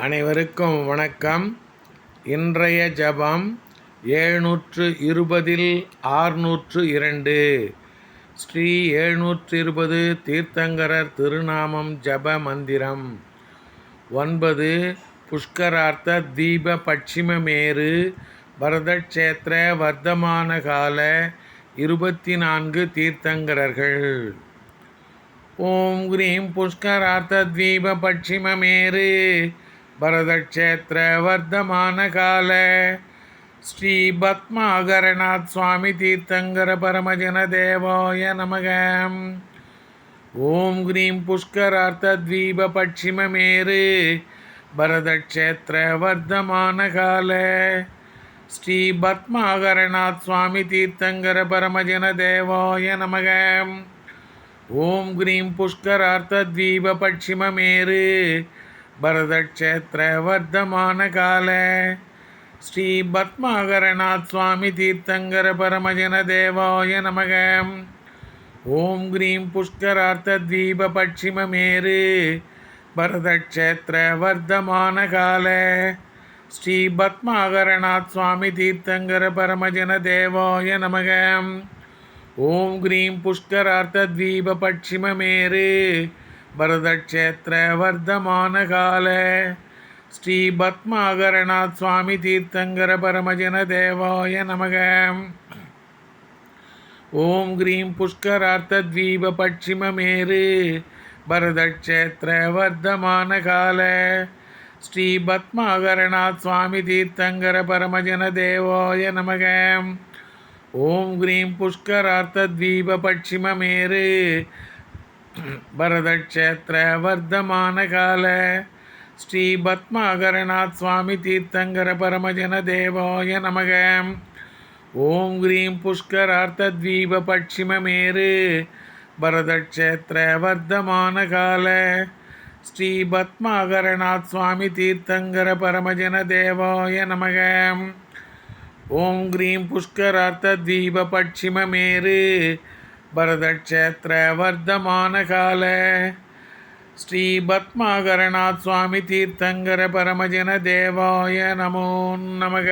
அனைவருக்கும் வணக்கம். இன்றைய ஜபம் ஏழ்நூற்று இருபதில் ஆறுநூற்று இரண்டு ஸ்ரீ ஏழ்நூற்று இருபது தீர்த்தங்கரர் திருநாமம் ஜப மந்திரம். ஒன்பது புஷ்கரார்த்த தீப பட்சிமமேரு பரதக்ஷேத்திர வர்த்தமான கால இருபத்தி நான்கு தீர்த்தங்கரர்கள். ஓம் கிரீம் புஷ்கரார்த்த தீப பட்சிமமேரு பரதக்ஷேத்திர வர்த்தமான கால ஸ்ரீ பத்மாகரநாத் சுவாமி தீர்த்தங்கர பரமஜன தேவாய நமக. ஓம் கிரீம் புஷ்கரார்த்த தீப பட்சிமமேரு பரதக்ஷேத்திர வர்த்தமான கால ஸ்ரீ பத்மாகரநாத் சுவாமி தீர்த்தங்கர பரமஜன தேவாய நமக. ஓம் கிரீம் புஷ்கரார்த்த தீப பட்சிமமேரு பரதக்ஷேத்திர வர்த்தமான கால ஸ்ரீ பத்மாகரநாத் சுவாமி தீர்த்தங்கர பரமஜன தேவாய நமக. ஓம் கிரீம் புஷ்கரார்த்த தீப பட்சிமமேரு பரதக்ஷேத்திர வர்த்தமான கால ஸ்ரீ பத்மாகரநாத் சுவாமி தீர்த்தங்கர பரமஜன தேவாய நமக. ஓம் கிரீம் புஷ்கரார்த்த தீப பட்சிமமேரு பரதக்ஷேத்திர வர்த்தமான கால ஸ்ரீ பத்மாகரநாத் சுவாமி தீர்த்தங்கர பரமஜன தேவாய நமக. ஓம் கிரீம் புஷ்கரார்த்த தீப பட்சிமமேரு. பரதக்ஷேத்திர வர்த்தமான கால ஸ்ரீ பத்மாகரநாத் சுவாமி தீர்த்தங்கர பரமஜன தேவாய நமக. ஓம் கிரீம் புஷ்கரார்த்த தீப பட்சிமமேரு. பரதக்ஷேத்திர வர்த்தமான கால ஸ்ரீ பத்மாகரநாத் சுவாமி தீர்த்தங்கர பரமஜன தேவாய நமக. ஓம் கிரீம் புஷ்கரார்த்த தீப பட்சிமமேரு பரதக்ஷேத்திர வர்த்தமான கால ஸ்ரீ பத்மாகரநாத் சுவாமி தீர்த்தங்கர பரமஜன தேவாய நமக. ஓம் கிரீம் புஷ்கரார்த்த தீப பட்சிமமேரு பரதக்ஷேத்திர வர்த்தமான கால ஸ்ரீ பத்மாகரநாத் சுவாமி தீர்த்தங்கர பரமஜன தேவாய நமோ நமக.